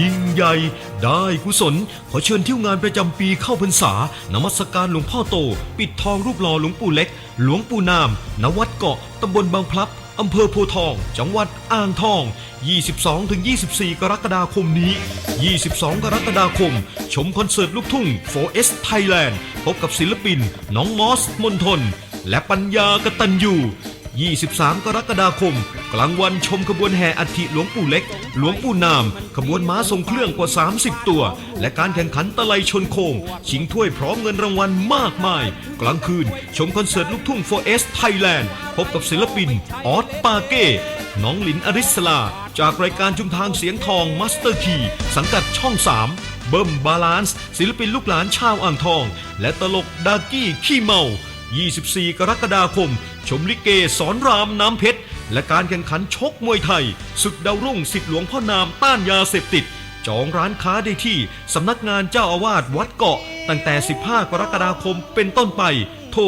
ยิ่งใหญ่ได้กุศล ขอเชิญเที่ยวงานประจำปีเข้าพรรษานมัสการหลวงพ่อโต ปิดทองรูปหล่อหลวงปู่เล็ก หลวงปู่นามณวัดเกาะตำบลบางพลับอำเภอโพทอง จังหวัดอ่างทอง 22-24 กรกฎาคมนี้ 22 กรกฎาคม ชมคอนเสิร์ตลูกทุ่ง 4S Thailand พบกับศิลปิน น้องมอสมนทน และปัญญากตันยู 23 กรกฎาคม กลางวันชมขบวนแห่อัฐิหลวงปู่เล็ก หลวงปู่นาม ขบวนม้าทรงเครื่องกว่า 30 ตัว และการแข่งขันตะไลชนโคมชิงถ้วยพร้อมเงินรางวัลมากมาย กลางคืนชมคอนเสิร์ตลูกทุ่ง 4S Thailand พบกับศิลปิน ออสปาเก้ น้องหลินอริสลา จากรายการชุมทางเสียงทองมาสเตอร์คีสังกัดช่อง 3 เบิ้มบาลานซ์ศิลปินลูกหลานชาวอ่างทอง และตลกดากี้ขี้เมา 24 กรกฎาคม ชมลิเกสอนรามน้ำเพชร และการแข่งขันชกมวยไทยศึกดาวรุ่งสิทธิหลวงพ่อนามต้านยาเสพติด จองร้านค้าได้ที่สำนักงานเจ้าอาวาสวัดเกาะ ตั้งแต่ 15 กรกฎาคมเป็นต้นไป โทร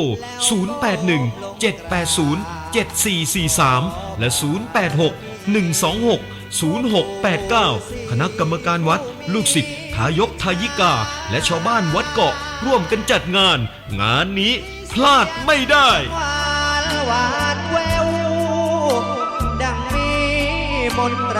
081 780 7443 และ 086 126 0689 คณะกรรมการวัด ลูกศิษย์ทายกทายิกา และชาวบ้านวัดเกาะ ร่วมกันจัดงาน งานนี้ พลาดไม่ได้ หวานหวานแววดังมีมนตรา